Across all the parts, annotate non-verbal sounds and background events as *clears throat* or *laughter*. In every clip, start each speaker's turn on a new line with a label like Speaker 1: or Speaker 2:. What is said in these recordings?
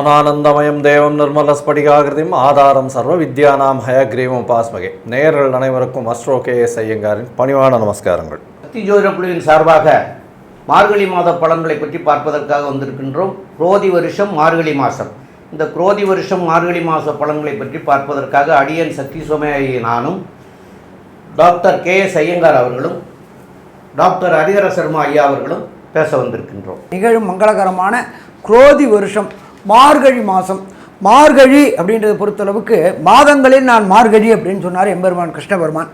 Speaker 1: ஞானானந்தமயம் தேவம் நிர்மலஸ்படிகாகிருதியும் ஆதாரம் சர்வ வித்யானாம் ஹயக்ரீவம் உபாஸ்மகே. நேயர்கள் அனைவருக்கும் அஸ்ட்ரோ கே எஸ் ஐயங்காரின் பணிவான நமஸ்காரங்கள்.
Speaker 2: சக்தி ஜோதிட குழுவின் சார்பாக மார்கழி மாத பலன்களை பற்றி பார்ப்பதற்காக வந்திருக்கின்றோம். குரோதி வருஷம் மார்கழி மாதம் இந்த குரோதி வருஷம் மார்கழி மாத பலன்களை பற்றி பார்ப்பதற்காக அடியன் சக்தி சோமயாயி நானும் டாக்டர் கே எஸ் ஐயங்கார் அவர்களும் டாக்டர் ஹரிஹர சர்மா ஐயா அவர்களும் பேச வந்திருக்கின்றோம்.
Speaker 3: நிகழும் மங்களகரமான குரோதி வருஷம் மார்கழி மாதம் மார்கழி அப்படின்றத பொறுத்தளவுக்கு மாதங்களில் நான் மார்கழி அப்படின்னு சொன்னார் எம்பெருமான் கிருஷ்ணபெருமான்.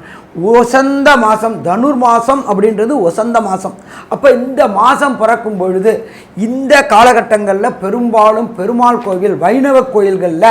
Speaker 3: ஒசந்த மாதம் தனுர் மாதம் அப்படின்றது ஒசந்த மாதம் அப்போ இந்த மாதம் பிறக்கும் பொழுது இந்த காலகட்டங்களில் பெரும்பாலும் பெருமாள் கோவில் வைணவ கோயில்களில்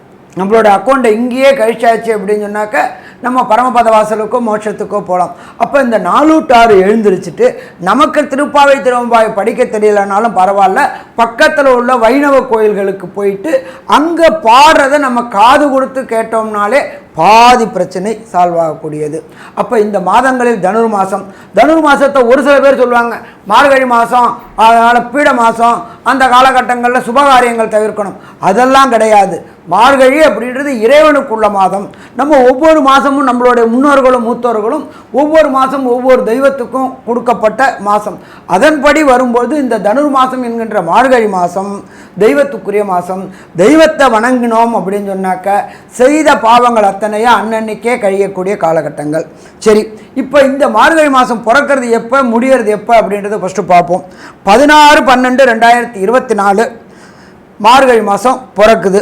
Speaker 3: நம்மளோட அக்கௌண்ட்டை இங்கேயே கழிச்சாச்சு அப்படின்னு சொன்னாக்க நம்ம பரமபத வாசலுக்கோ மோட்சத்துக்கோ போகலாம் அப்போ இந்த நாலூட்டாறு எழுந்திரிச்சிட்டு நமக்கு திருப்பாவை திருவம்பாய் படிக்க தெரியலனாலும் பரவாயில்ல. பக்கத்தில் உள்ள வைணவ கோயில்களுக்கு போயிட்டு அங்கே பாடுறதை நம்ம காது கொடுத்து கேட்டோம்னாலே பாதி பிரச்சனை சால்வ் ஆகக்கூடியது. அப்போ இந்த மாதங்களில் தனுர் மாதம் தனுர் மாதத்தை ஒரு சில பேர் சொல்லுவாங்க மார்கழி மாதம் அதனால் பீட மாதம் அந்த காலகட்டங்களில் சுபகாரியங்கள் தவிர்க்கணும். அதெல்லாம் கிடையாது. மார்கழி அப்படின்றது இறைவனுக்குள்ள மாதம். நம்ம ஒவ்வொரு மாதமும் நம்மளுடைய முன்னோர்களும் மூத்தோர்களும் ஒவ்வொரு மாதம் ஒவ்வொரு தெய்வத்துக்கும் கொடுக்கப்பட்ட மாதம். அதன்படி வரும்போது இந்த தனுர் மாதம் என்கின்ற மார்கழி மாதம் தெய்வத்துக்குரிய மாதம் தெய்வத்தை வணங்கினோம் அப்படின்னு சொன்னாக்க செய்த பாவங்கள் அத்தனையாக அன்னன்னைக்கே கழியக்கூடிய காலகட்டங்கள். சரி இப்போ இந்த மார்கழி மாதம் பிறக்கிறது எப்போ முடியறது எப்போ அப்படின்றத ஃபஸ்ட்டு பார்ப்போம். பதினாறு பன்னெண்டு ரெண்டாயிரத்தி இருபத்தி நாலு மார்கழி மாதம் பிறக்குது.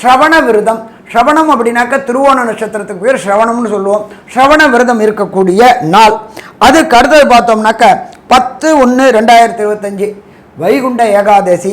Speaker 3: ஸ்ரவண விரதம். ஸ்ரவணம் அப்படின்னாக்க திருவோண நட்சத்திரத்துக்கு பேர் ஸ்ரவணம்னு சொல்லுவோம். ஸ்ரவண விரதம் இருக்கக்கூடிய நாள். அதுக்கு அடுத்தது பார்த்தோம்னாக்க பத்து ஒன்று ரெண்டாயிரத்தி இருபத்தஞ்சி. வைகுண்ட ஏகாதசி.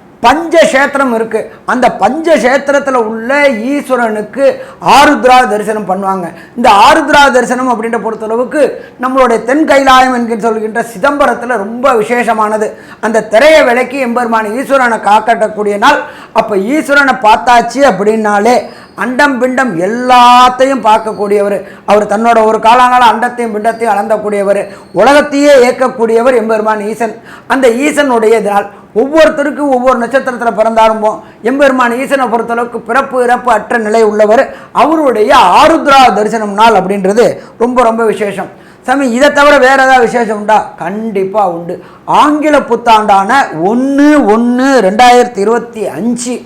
Speaker 3: பஞ்சக்ஷேத்திரம் இருக்குது அந்த பஞ்சக்ஷேத்திரத்தில் உள்ள ஈஸ்வரனுக்கு ஆருத்ரா தரிசனம் பண்ணுவாங்க. இந்த ஆருத்ரா தரிசனம் அப்படின்ற பொறுத்தளவுக்கு நம்மளுடைய தென் கைலாயம் என்கிற சொல்கின்ற சிதம்பரத்தில் ரொம்ப விசேஷமானது. அந்த திரையை விலக்கி எம்பெருமான ஈஸ்வரனை காக்கட்டக்கூடிய நாள். அப்போ ஈஸ்வரனை பார்த்தாச்சு அப்படின்னாலே அண்டம் பிண்டம் எல்லாத்தையும் பார்க்கக்கூடியவர். அவர் தன்னோட ஒரு காலங்கால அண்டத்தையும் பிண்டத்தையும் அளந்தக்கூடியவர். உலகத்தையே இயக்கக்கூடியவர் எம்பெருமான் ஈசன். அந்த ஈசனுடைய நாள். ஒவ்வொருத்தருக்கும் ஒவ்வொரு நட்சத்திரத்தில் பிறந்தாரும்போம் எம்பெருமான் ஈசனை பொறுத்தளவுக்கு பிறப்பு இறப்பு அற்ற நிலை உள்ளவர். அவருடைய ஆருத்ரா தரிசனம் நாள் அப்படின்றது ரொம்ப ரொம்ப விசேஷம். சாமி இதை தவிர வேறு ஏதாவது விசேஷம் உண்டா? கண்டிப்பாக உண்டு. ஆங்கில புத்தாண்டான ஒன்று ஒன்று ரெண்டாயிரத்தி இருபத்தி அஞ்சு.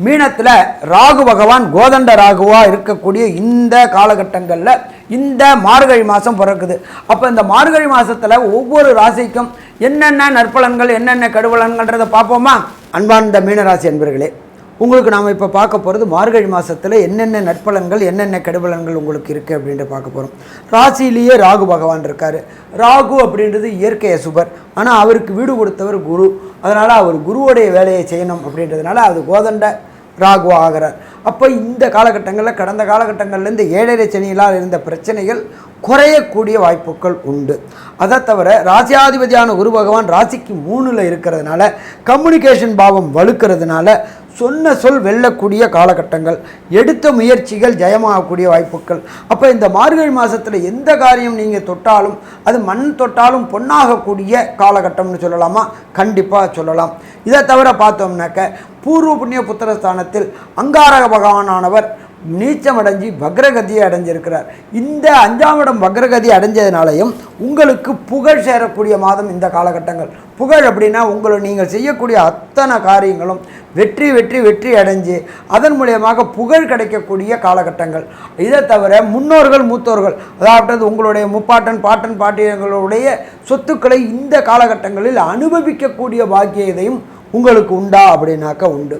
Speaker 3: மீனத்தில் ராகு பகவான் கோதண்ட ராகுவாக இருக்கக்கூடிய இந்த காலகட்டங்களில் இந்த மார்கழி மாதம் பிறக்குது. அப்போ இந்த மார்கழி மாதத்தில் ஒவ்வொரு ராசிக்கும் என்னென்ன நற்பலன்கள் என்னென்ன கடுவலன்கள்ன்றதை பார்ப்போமா? அன்பார்ந்த மீனராசி என்பர்களே உங்களுக்கு நாம் இப்போ பார்க்க போகிறது மார்கழி மாதத்தில் என்னென்ன நற்பலன்கள் என்னென்ன கெடுபலன்கள் உங்களுக்கு இருக்குது அப்படின்ட்டு பார்க்க போகிறோம் ராசியிலேயே ராகு பகவான் இருக்கார். ராகு அப்படின்றது இயற்கைய சுபர் ஆனால் அவருக்கு வீடு கொடுத்தவர் குரு. அதனால் அவர் குருவுடைய வேலையை செய்யணும் அப்படின்றதுனால அது கோதண்ட ராகு ஆகிறார். அப்போ இந்த காலகட்டங்களில் கடந்த காலகட்டங்கள்லேருந்து ஏழரை சனியிலால் இருந்த பிரச்சனைகள் குறையக்கூடிய வாய்ப்புகள் உண்டு. அதை தவிர ராசியாதிபதியான குரு பகவான் ராசிக்கு மூணில் இருக்கிறதுனால கம்யூனிகேஷன் பாவம் வலுக்கிறதுனால சொன்ன சொல் வெல்லக்கூடிய காலகட்டங்கள் எடுத்த முயற்சிகள் ஜெயமாகக்கூடிய வாய்ப்புகள். அப்போ இந்த மார்கழி மாதத்தில் எந்த காரியம் நீங்கள் தொட்டாலும் அது மண் தொட்டாலும் பொன்னாகக்கூடிய காலகட்டம்னு சொல்லலாமா? கண்டிப்பாக சொல்லலாம். இதை தவிர பார்த்தோம்னாக்க பூர்வ புண்ணிய புத்திரஸ்தானத்தில் அங்காரக பகவானானவர் நீச்சம் அடைஞ்சி வக்ரகதியை அடைஞ்சிருக்கிறார். இந்த அஞ்சாம் இடம் வக்ரகதி அடைஞ்சதுனாலையும் உங்களுக்கு புகழ் சேரக்கூடிய மாதம் இந்த காலகட்டங்கள். புகழ் அப்படின்னா உங்களை நீங்கள் செய்யக்கூடிய அத்தனை காரியங்களும் வெற்றி வெற்றி வெற்றி அடைஞ்சு அதன் மூலியமாக புகழ் கிடைக்கக்கூடிய காலகட்டங்கள். இதை தவிர முன்னோர்கள் மூத்தோர்கள் அதாவது உங்களுடைய முப்பாட்டன் பாட்டன் பாட்டியங்களுடைய சொத்துக்களை இந்த காலகட்டங்களில் அனுபவிக்கக்கூடிய பாக்கியதையும் உங்களுக்கு உண்டா அப்படின்னாக்கா உண்டு.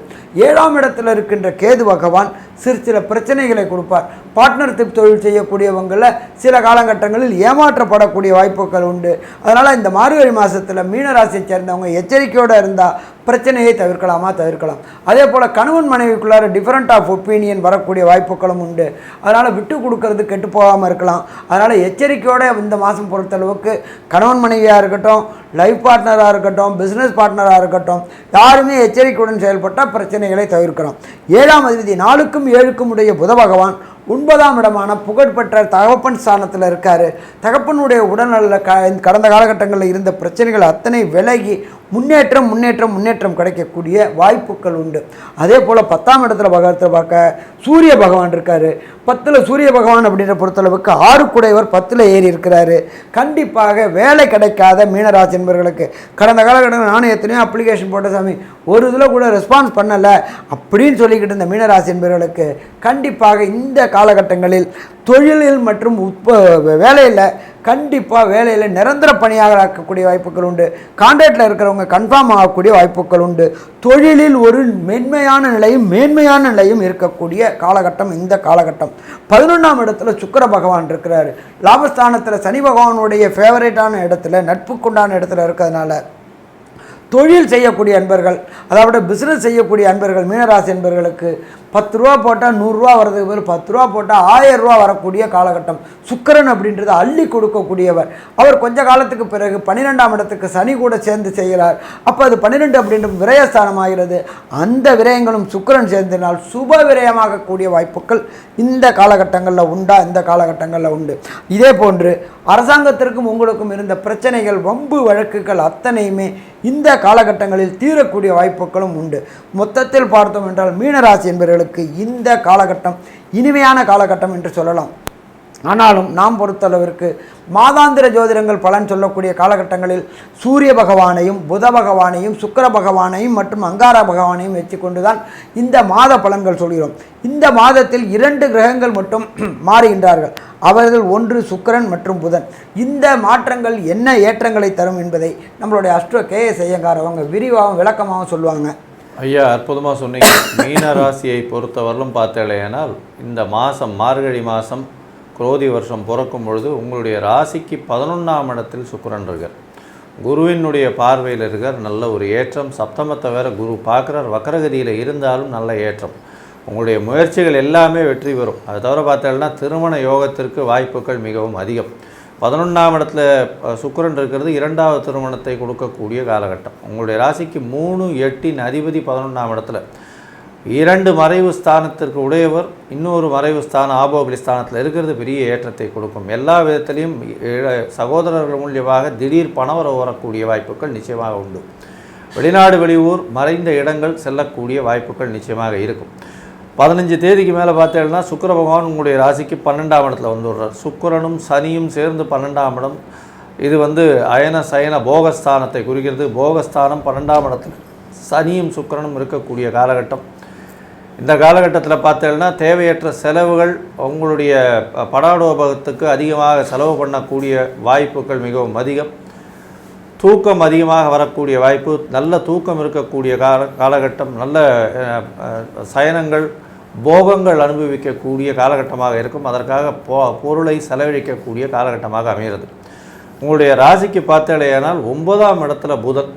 Speaker 3: ஏழாம் இடத்துல இருக்கின்ற கேது பகவான் சிறு சில பிரச்சனைகளை கொடுப்பார். பார்ட்னர்ஷிப் தொழில் செய்யக்கூடியவங்களில் சில காலகட்டங்களில் ஏமாற்றப்படக்கூடிய வாய்ப்புகள் உண்டு. அதனால் இந்த மார்கழி மாதத்தில் மீனராசியை சேர்ந்தவங்க எச்சரிக்கையோடு இருந்தால் பிரச்சனையை தவிர்க்கலாமா? தவிர்க்கலாம். அதே போல் கணவன் மனைவிக்குள்ளார டிஃப்ரெண்ட் ஆஃப் ஒப்பீனியன் வரக்கூடிய வாய்ப்புகளும் உண்டு. அதனால் விட்டு கொடுக்கறது கெட்டு போகாமல் இருக்கலாம். அதனால் எச்சரிக்கையோடு இந்த மாதம் பொறுத்தளவுக்கு கணவன் மனைவியாக இருக்கட்டும் லைஃப் பார்ட்னராக இருக்கட்டும் பிஸ்னஸ் பார்ட்னராக இருக்கட்டும் யாருமே எச்சரிக்கையுடன் செயல்பட்டால் பிரச்சனைகளை தவிர்க்கலாம் ஏழாம் அதிபதி நாலுக்கும் ஏழுக்கும் உடைய புத பகவான் ஒன்பதாம் இடமான புகழ்பெற்ற தகப்பன் ஸ்தானத்தில் இருக்கார். தகப்பனுடைய உடல்நல க கடந்த காலகட்டங்களில் இருந்த பிரச்சனைகள் அத்தனை விலகி முன்னேற்றம் முன்னேற்றம் முன்னேற்றம் கிடைக்கக்கூடிய வாய்ப்புகள் உண்டு. அதே போல் பத்தாம் இடத்துல பகவத்தை பார்க்க சூரிய பகவான் இருக்கார். பத்தில் சூரிய பகவான் அப்படின்ற பொறுத்தளவுக்கு ஆறு குடைவர் பத்தில் ஏறி இருக்கிறாரு. கண்டிப்பாக வேலை கிடைக்காத மீனராசி என்பவர்களுக்கு கடந்த காலகட்டத்தில் நானும் எத்தனையோ அப்ளிகேஷன் போட்ட சாமி. ஒரு இதில் கூட ரெஸ்பான்ஸ் பண்ணலை அப்படின்னு சொல்லிக்கிட்டு இருந்த மீனராசி என்பவர்களுக்கு கண்டிப்பாக இந்த காலகட்டங்களில் தொழிலில் மற்றும் உற்ப வேலையில் கண்டிப்பாக வேலையில் நிரந்தர பணியாக ஆக்கக்கூடிய வாய்ப்புகள் உண்டு. கான்ட்ராக்டில் இருக்கிறவங்க கன்ஃபார்ம் ஆகக்கூடிய வாய்ப்புகள் உண்டு. தொழிலில் ஒரு மென்மையான நிலையும் மேன்மையான நிலையும் இருக்கக்கூடிய காலகட்டம் இந்த காலகட்டம். பதினொன்றாம் இடத்துல சுக்கர பகவான் இருக்கிறார். லாபஸ்தானத்தில் சனி பகவானுடைய ஃபேவரேட்டான இடத்துல நட்புக்குண்டான இடத்துல இருக்கிறதுனால தொழில் செய்யக்கூடிய அன்பர்கள் அதாவது பிஸ்னஸ் செய்யக்கூடிய அன்பர்கள் மீனராசி அன்பர்களுக்கு பத்து ரூபா போட்டால் நூறுரூவா வர்றதுக்கு பேர் பத்து ரூபா போட்டால் ஆயிரம் ரூபா வரக்கூடிய காலகட்டம். சுக்கிரன் அப்படின்றது அள்ளி கொடுக்கக்கூடியவர். அவர் கொஞ்ச காலத்துக்கு பிறகு பன்னிரெண்டாம் இடத்துக்கு சனி கூட சேர்ந்து செய்கிறார். அப்போ அது பன்னிரெண்டு அப்படின்ற விரயஸ்தானம் ஆகிறது. அந்த விரயங்களும் சுக்கிரன் சேர்ந்தனால் சுப விரயமாகக்கூடிய வாய்ப்புகள் இந்த காலகட்டங்களில் உண்டா? இந்த காலகட்டங்களில் உண்டு. இதே போன்று அரசாங்கத்திற்கும் உங்களுக்கும் இருந்த பிரச்சனைகள் வம்பு வழக்குகள் அத்தனையுமே இந்த காலகட்டங்களில் தீரக்கூடிய வாய்ப்புகளும் உண்டு. மொத்தத்தில் பார்த்தோம் என்றால் மீனராசி என்பவர்களுக்கு இந்த காலகட்டம் இனிமையான காலகட்டம் என்று சொல்லலாம். ஆனாலும் நாம் பொறுத்தளவிற்கு மாதாந்திர ஜோதிடங்கள் பலன் சொல்லக்கூடிய காலகட்டங்களில் சூரிய பகவானையும் புத பகவானையும் சுக்கிர பகவானையும் மற்றும் அங்கார பகவானையும் வச்சுக்கொண்டு தான் இந்த மாத பலன்கள் சொல்கிறோம். இந்த மாதத்தில் இரண்டு கிரகங்கள் மட்டும் *clears throat* மாறுகின்றார்கள். அவர்கள் ஒன்று சுக்கிரன் மற்றும் புதன். இந்த மாற்றங்கள் என்ன ஏற்றங்களை தரும் என்பதை நம்மளுடைய அஷ்டோ கே எஸ் ஐயங்கார் அவங்க விரிவாகவும் விளக்கமாகவும் சொல்லுவாங்க.
Speaker 1: ஐயா அற்புதமாக சொன்னீங்க. மீன ராசியை பொறுத்தவரையிலும் பார்த்தேனால் இந்த மாதம் மார்கழி மாதம் குரோதி வருஷம் பிறக்கும் பொழுது உங்களுடைய ராசிக்கு பதினொன்றாம் இடத்தில் சுக்கரன் இருக்கார். குருவினுடைய பார்வையில் இருக்கார். நல்ல ஒரு ஏற்றம். சப்தமத்தை வேற குரு பார்க்குறார். வக்கரகதியில் இருந்தாலும் நல்ல ஏற்றம். உங்களுடைய முயற்சிகள் எல்லாமே வெற்றி பெறும். அது தவிர பார்த்தீங்கன்னா திருமண யோகத்திற்கு வாய்ப்புகள் மிகவும் அதிகம். பதினொன்றாம் இடத்துல சுக்கரன் சுக்கிரன் இருக்கிறது. இரண்டாவது திருமணத்தை கொடுக்கக்கூடிய காலகட்டம். உங்களுடைய ராசிக்கு மூணு எட்டின் அதிபதி பதினொன்றாம் இடத்துல. இரண்டு மறைவு ஸ்தானத்திற்கு உடையவர் இன்னொரு மறைவு ஸ்தானம் ஆபோபலி ஸ்தானத்தில் இருக்கிறது பெரிய ஏற்றத்தை கொடுக்கும். எல்லா விதத்திலையும் சகோதரர்கள் மூலியமாக திடீர் பணவரவு வரக்கூடிய வாய்ப்புகள் நிச்சயமாக உண்டு. வெளிநாடு வெளியூர் மறைந்த இடங்கள் செல்லக்கூடிய வாய்ப்புகள் நிச்சயமாக இருக்கும். பதினஞ்சு தேதிக்கு மேலே பார்த்தீங்கன்னா சுக்கர பகவான் உங்களுடைய ராசிக்கு பன்னெண்டாம் இடத்துல வந்துடுறார். சுக்கிரனும் சனியும் சேர்ந்து பன்னெண்டாம் இடம். இது வந்து அயன சயன போகஸ்தானத்தை குறிக்கிறது. போகஸ்தானம் பன்னெண்டாம் இடத்துல சனியும் சுக்கிரனும் இருக்கக்கூடிய காலகட்டம். இந்த காலகட்டத்தில் பார்த்தீங்கன்னா தேவையற்ற செலவுகள் உங்களுடைய ப- படாடோபகத்துக்கு அதிகமாக செலவு பண்ணக்கூடிய வாய்ப்புகள் மிகவும் அதிகம். தூக்கம் அதிகமாக வரக்கூடிய வாய்ப்பு நல்ல தூக்கம் இருக்கக்கூடிய கால காலகட்டம் நல்ல சயனங்கள் போகங்கள் அனுபவிக்கக்கூடிய காலகட்டமாக இருக்கும். அதற்காக போ பொருளை செலவழிக்கக்கூடிய காலகட்டமாக அமைகிறது. உங்களுடைய ராசிக்கு பார்த்தாலேயானால் ஒன்பதாம் இடத்துல புதன்.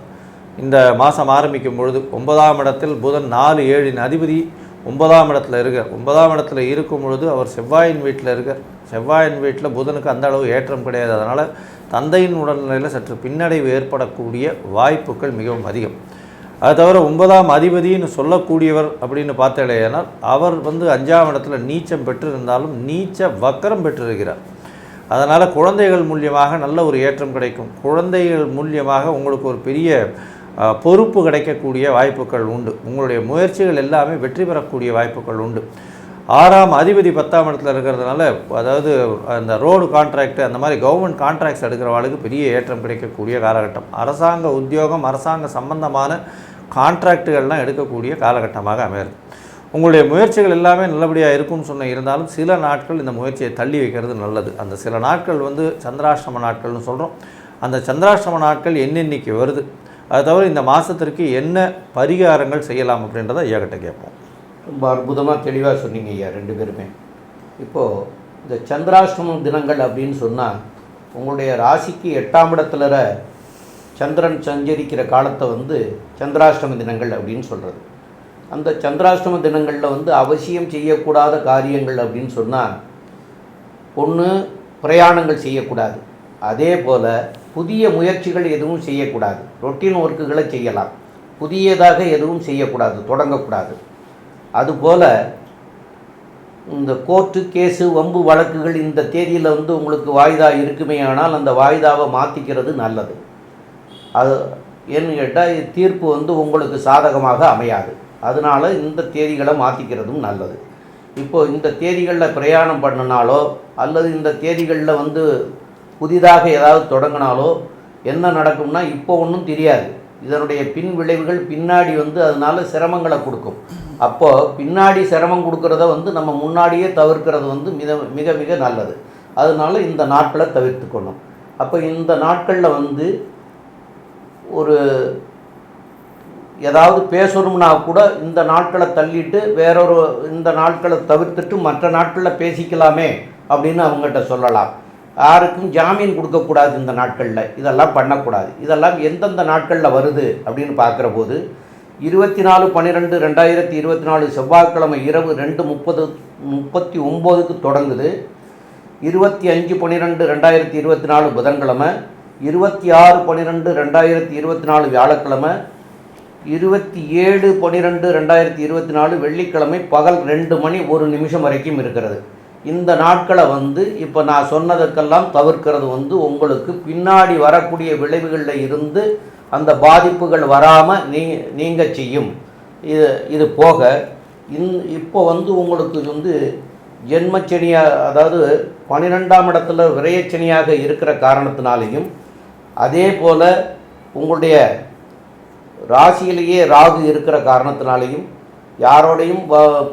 Speaker 1: இந்த மாதம் ஆரம்பிக்கும் பொழுது ஒன்பதாம் இடத்தில் புதன் நாலு ஏழின் அதிபதி. ஒன்பதாம் இடத்துல இருக்கார் ஒன்பதாம் இடத்துல இருக்கும் பொழுது அவர் செவ்வாயின் வீட்டில் இருக்கார் செவ்வாயின் வீட்டில் புதனுக்கு அந்த அளவு ஏற்றம் கிடையாது. அதனால் தந்தையின் உடல்நிலையில் சற்று பின்னடைவு ஏற்படக்கூடிய வாய்ப்புகள் மிகவும் அதிகம். அது தவிர ஒன்பதாம் அதிபதின்னு சொல்லக்கூடியவர் அப்படின்னு பார்த்தேனால் அவர் வந்து அஞ்சாம் இடத்துல நீச்சம் பெற்றிருந்தாலும் நீச்ச வக்கரம் பெற்றிருக்கிறார். அதனால் குழந்தைகள் மூலியமாக நல்ல ஒரு ஏற்றம் கிடைக்கும். குழந்தைகள் மூலியமாக உங்களுக்கு ஒரு பெரிய பொறுப்பு கிடைக்கக்கூடிய வாய்ப்புகள் உண்டு. உங்களுடைய முயற்சிகள் எல்லாமே வெற்றி பெறக்கூடிய வாய்ப்புகள் உண்டு. ஆறாம் அதிபதி பத்தாம் இடத்துல இருக்கிறதுனால அதாவது அந்த ரோடு கான்ட்ராக்ட் அந்த மாதிரி கவர்மெண்ட் கான்ட்ராக்ட்ஸ் எடுக்கிறவாளுக்கு பெரிய ஏற்றம் கிடைக்கக்கூடிய காலகட்டம். அரசாங்க உத்தியோகம் அரசாங்க சம்பந்தமான கான்ட்ராக்டுகள்லாம் எடுக்கக்கூடிய காலகட்டமாக அமையுது உங்களுடைய முயற்சிகள் எல்லாமே நல்லபடியாக இருக்கும்னு சொன்ன இருந்தாலும் சில நாட்கள் இந்த முயற்சியை தள்ளி வைக்கிறது நல்லது. அந்த சில நாட்கள் வந்து சந்திராஷ்டம நாட்கள்னு சொல்கிறோம் அந்த சந்திராஷ்டம நாட்கள் என்னென்னைக்கு வருது. அது தவிர இந்த மாதத்திற்கு என்ன பரிகாரங்கள் செய்யலாம் அப்படின்றத ஐயாக்கிட்ட கேட்போம்.
Speaker 2: ரொம்ப அற்புதமாக தெளிவாக சொன்னீங்க ஐயா ரெண்டு பேருமே. இப்போது இந்த சந்திராஷ்டமம் தினங்கள் அப்படின்னு சொன்னால் உங்களுடைய ராசிக்கு எட்டாம் இடத்துல சந்திரன் சஞ்சரிக்கிற காலத்தை வந்து சந்திராஷ்டம தினங்கள் அப்படின்னு சொல்கிறது அந்த சந்திராஷ்டம தினங்களில் வந்து அவசியம் செய்யக்கூடாத காரியங்கள் அப்படின்னு சொன்னால் ஒன்று பிரயாணங்கள் செய்யக்கூடாது. அதே போல் புதிய முயற்சிகள் எதுவும் செய்யக்கூடாது. ரொட்டீன் ஒர்க்குகளை செய்யலாம். புதியதாக எதுவும் செய்யக்கூடாது தொடங்கக்கூடாது. அதுபோல் இந்த கோர்ட்டு கேஸு வம்பு வழக்குகள் இந்த தேதியில் வந்து உங்களுக்கு வாய்தா இருக்குமே ஆனால் அந்த வாய்தாவை மாற்றிக்கிறது நல்லது. அது ஏன்னு கேட்டால் தீர்ப்பு வந்து உங்களுக்கு சாதகமாக அமையாது. அதனால் இந்த தேதிகளை மாற்றிக்கிறதும் நல்லது. இப்போது இந்த தேதிகளில் பிரயாணம் பண்ணினாலோ அல்லது இந்த தேதிகளில் வந்து புதிதாக ஏதாவது தொடங்கினாலோ என்ன நடக்கும்னா இப்போ ஒன்றும் தெரியாது. இதனுடைய பின் விளைவுகள் பின்னாடி வந்து அதனால சிரமங்களை கொடுக்கும். அப்போது பின்னாடி சிரமம் கொடுக்கறத வந்து நம்ம முன்னாடியே தவிர்க்கிறது வந்து மிக மிக மிக நல்லது. அதனால இந்த நாட்களை தவிர்த்துக்கணும். அப்போ இந்த நாட்களில் வந்து ஒரு ஏதாவது பேசணும்னா கூட இந்த நாட்களை தள்ளிட்டு வேறொரு இந்த நாட்களை தவிர்த்துட்டு மற்ற நாட்களில் பேசிக்கலாமே அப்படின்னு அவங்ககிட்ட சொல்லலாம். யாருக்கும் ஜாமீன் கொடுக்கக்கூடாது இந்த நாட்களில். இதெல்லாம் பண்ணக்கூடாது. இதெல்லாம் எந்தெந்த நாட்களில் வருது அப்படின்னு பார்க்குற போது இருபத்தி நாலு பன்னிரெண்டு ரெண்டாயிரத்தி இருபத்தி நாலு செவ்வாய்க்கிழமை இரவு ரெண்டு முப்பது முப்பத்தி ஒம்போதுக்கு தொடங்குது. இருபத்தி அஞ்சு பன்னிரெண்டு ரெண்டாயிரத்தி இருபத்தி நாலு புதன்கிழமை இருபத்தி ஆறு பன்னிரெண்டு ரெண்டாயிரத்தி இருபத்தி நாலு வியாழக்கிழமை இருபத்தி ஏழு பன்னிரெண்டு ரெண்டாயிரத்தி இருபத்தி நாலு வெள்ளிக்கிழமை பகல் ரெண்டு மணி ஒரு நிமிஷம் வரைக்கும் இருக்கிறது. இந்த நாட்களை வந்து இப்போ நான் சொன்னதுக்கெல்லாம் தவிர்க்கிறது வந்து உங்களுக்கு பின்னாடி வரக்கூடிய விளைவுகளில் இருந்து அந்த பாதிப்புகள் வராமல் நீ நீங்கள் செய்யும். இது இது போக இந் இப்போ வந்து உங்களுக்கு வந்து ஜென்மச்சனியாக அதாவது பன்னிரெண்டாம் இடத்துல விரயச்சனியாக இருக்கிற காரணத்தினாலேயும் அதே போல் உங்களுடைய ராசியிலேயே ராகு இருக்கிற காரணத்தினாலேயும் யாரோடையும் வ-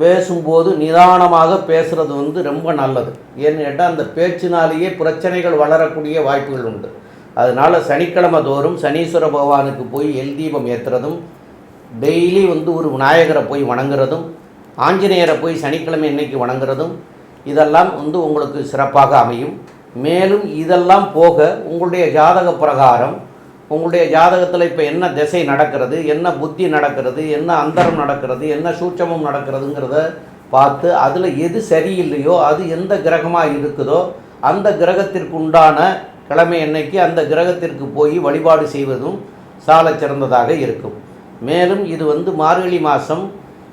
Speaker 2: பேசும்போது நிதானமாக பேசுகிறது வந்து ரொம்ப நல்லது. ஏன்னு கேட்டால் அந்த பேச்சினாலேயே பிரச்சனைகள் வளரக்கூடிய வாய்ப்புகள் உண்டு. அதனால் சனிக்கிழமை தோறும் சனீஸ்வர பகவானுக்கு போய் எல் தீபம் ஏற்றுறதும் டெய்லி வந்து ஒரு விநாயகரை போய் வணங்குறதும் ஆஞ்சநேயரை போய் சனிக்கிழமை இன்னைக்கு வணங்குறதும் இதெல்லாம் வந்து உங்களுக்கு சிறப்பாக அமையும். மேலும் இதெல்லாம் போக உங்களுடைய ஜாதக பிரகாரம் உங்களுடைய ஜாதகத்தில் இப்போ என்ன திசை நடக்கிறது என்ன புத்தி நடக்கிறது என்ன அந்தரம் நடக்கிறது என்ன சூட்சமம் நடக்கிறதுங்கிறத பார்த்து அதில் எது சரியில்லையோ அது எந்த கிரகமாக இருக்குதோ அந்த கிரகத்திற்கு உண்டான கிழமை அன்னைக்கு அந்த கிரகத்திற்கு போய் வழிபாடு செய்வதும் சாலச் சிறந்ததாக இருக்கும். மேலும் இது வந்து மார்கழி மாதம்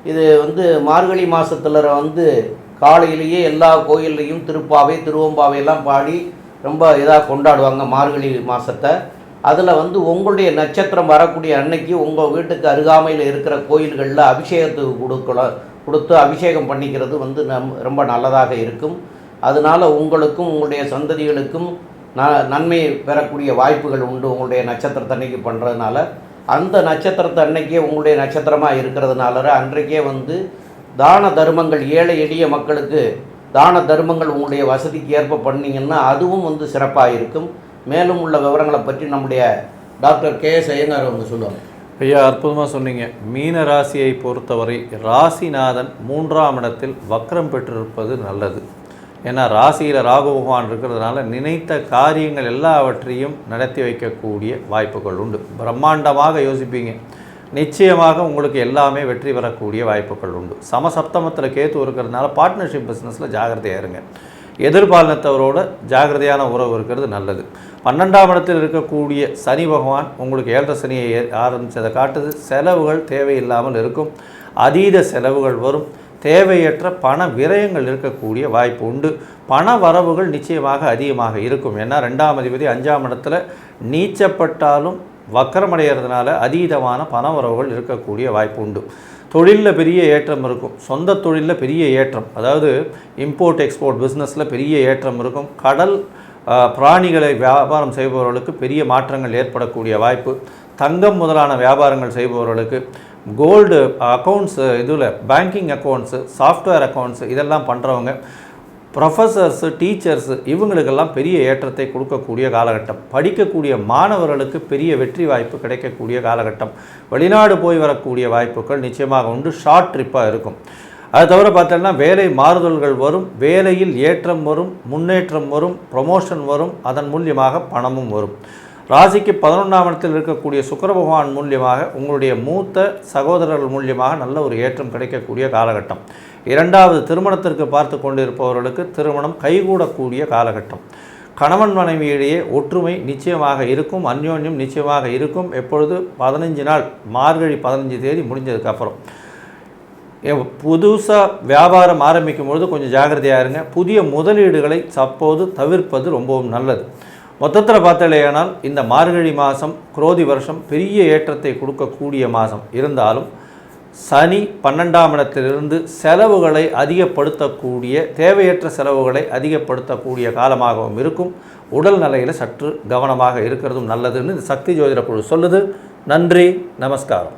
Speaker 2: இது வந்து மார்கழி மாதத்தில் வந்து காலையிலேயே எல்லா கோயில்லையும் திருப்பாவை திருவம்பாவை எல்லாம் பாடி ரொம்ப இதாக கொண்டாடுவாங்க மார்கழி மாதத்தை அதில் வந்து உங்களுடைய நட்சத்திரம் வரக்கூடிய அன்னைக்கு உங்கள் வீட்டுக்கு அருகாமையில் இருக்கிற கோயில்களில் அபிஷேகத்துக்கு கொடுக்கலாம் கொடுத்து அபிஷேகம் பண்ணிக்கிறது வந்து நம் ரொம்ப நல்லதாக இருக்கும். அதனால் உங்களுக்கும் உங்களுடைய சந்ததிகளுக்கும் ந நன்மை பெறக்கூடிய வாய்ப்புகள் உண்டு உங்களுடைய நட்சத்திரத்தன்னைக்கு பண்ணுறதுனால அந்த நட்சத்திரத்தை அன்னைக்கே உங்களுடைய நட்சத்திரமாக இருக்கிறதுனால அன்றைக்கே வந்து தான தர்மங்கள் ஏழை எளிய மக்களுக்கு தான தர்மங்கள் உங்களுடைய வசதிக்கு ஏற்ப பண்ணிங்கன்னா அதுவும் வந்து சிறப்பாக இருக்கும். மேலும் உள்ள விவரங்களை பற்றி நம்முடைய டாக்டர் கே எஸ் ஐயங்கார் அவங்க சொல்லுவாங்க.
Speaker 1: ஐயா அற்புதமாக சொன்னீங்க. மீன ராசியை பொறுத்தவரை ராசிநாதன் மூன்றாம் இடத்தில் வக்ரம் பெற்றிருப்பது நல்லது. ஏன்னா ராசியில் ராகு பகவான் இருக்கிறதுனால நினைத்த காரியங்கள் எல்லாவற்றையும் நடத்தி வைக்கக்கூடிய வாய்ப்புகள் உண்டு. பிரம்மாண்டமாக யோசிப்பீங்க. நிச்சயமாக உங்களுக்கு எல்லாமே வெற்றி பெறக்கூடிய வாய்ப்புகள் உண்டு. சமசப்தமத்தில் கேத்து இருக்கிறதுனால பார்ட்னர்ஷிப் பிஸ்னஸில் ஜாகிரதையாக இருங்க. எதிர்பாலினத்தவரோட ஜாகிரதையான உறவு இருக்கிறது நல்லது. பன்னெண்டாம் இடத்தில் இருக்கக்கூடிய சனி பகவான் உங்களுக்கு ஏழரை சனியை ஏ- காட்டுது. செலவுகள் தேவையில்லாமல் இருக்கும். அதீத செலவுகள் வரும். தேவையற்ற பண விரயங்கள் இருக்கக்கூடிய வாய்ப்பு உண்டு. பண வரவுகள் நிச்சயமாக அதிகமாக இருக்கும். ஏன்னா ரெண்டாம் அதிபதி அஞ்சாம் இடத்துல நீச்சப்பட்டாலும் வக்கரமடைகிறதுனால அதீதமான பண வரவுகள் இருக்கக்கூடிய வாய்ப்பு உண்டு. தொழிலில் பெரிய ஏற்றம் இருக்கும். சொந்த தொழிலில் பெரிய ஏற்றம். அதாவது இம்போர்ட் எக்ஸ்போர்ட் பிஸ்னஸில் பெரிய ஏற்றம் இருக்கும். கடல் பிராணிகளை வியாபாரம் செய்பவர்களுக்கு பெரிய மாற்றங்கள் ஏற்படக்கூடிய வாய்ப்பு. தங்கம் முதலான வியாபாரங்கள் செய்பவர்களுக்கு கோல்டு அக்கௌண்ட்ஸு இதில் பேங்கிங் அக்கௌண்ட்ஸு சாஃப்ட்வேர் அக்கௌண்ட்ஸு இதெல்லாம் பண்ணுறவங்க ப்ரொஃபஸர்ஸு டீச்சர்ஸு இவங்களுக்கெல்லாம் பெரிய ஏற்றத்தை கொடுக்கக்கூடிய காலகட்டம். படிக்கக்கூடிய மாணவர்களுக்கு பெரிய வெற்றி வாய்ப்பு கிடைக்கக்கூடிய காலகட்டம். வெளிநாடு போய் வரக்கூடிய வாய்ப்புகள் நிச்சயமாக உண்டு. ஷார்ட் ட்ரிப்பாக இருக்கும். அது தவிர பார்த்தோம்னா வேலை மாறுதல்கள் வரும் வேலையில் ஏற்றம் வரும் முன்னேற்றம் வரும் ப்ரொமோஷன் வரும் அதன் மூலியமாக பணமும் வரும். ராசிக்கு பதினொன்றாம் இடத்தில் இருக்கக்கூடிய சுக்கர பகவான் மூலியமாக உங்களுடைய மூத்த சகோதரர்கள் மூலியமாக நல்ல ஒரு ஏற்றம் கிடைக்கக்கூடிய காலகட்டம். இரண்டாவது திருமணத்திற்கு பார்த்து கொண்டிருப்பவர்களுக்கு திருமணம் கைகூடக்கூடிய காலகட்டம். கணவன் மனைவியிடையே ஒற்றுமை நிச்சயமாக இருக்கும் அந்யோன்யம் நிச்சயமாக இருக்கும். எப்பொழுது? பதினஞ்சு நாள் மார்கழி பதினஞ்சு தேதி முடிஞ்சதுக்கப்புறம் புதுசாக வியாபாரம் ஆரம்பிக்கும் பொழுது கொஞ்சம் ஜாக்கிரதையாக இருங்க. புதிய முதலீடுகளை தற்போது தவிர்ப்பது ரொம்பவும் நல்லது. மொத்தத்தில் பார்த்தாலேயானால் இந்த மார்கழி மாதம் குரோதி வருஷம் பெரிய ஏற்றத்தை கொடுக்கக்கூடிய மாதம் இருந்தாலும் சனி பன்னெண்டாம் இடத்திலிருந்து செலவுகளை அதிகப்படுத்தக்கூடிய தேவையற்ற செலவுகளை அதிகப்படுத்தக்கூடிய காலமாகவும் இருக்கும். உடல் நிலையில் சற்று கவனமாக இருக்கிறதும் நல்லதுன்னு இந்த சக்தி ஜோதிட குழு சொல்லுது. நன்றி நமஸ்காரம்.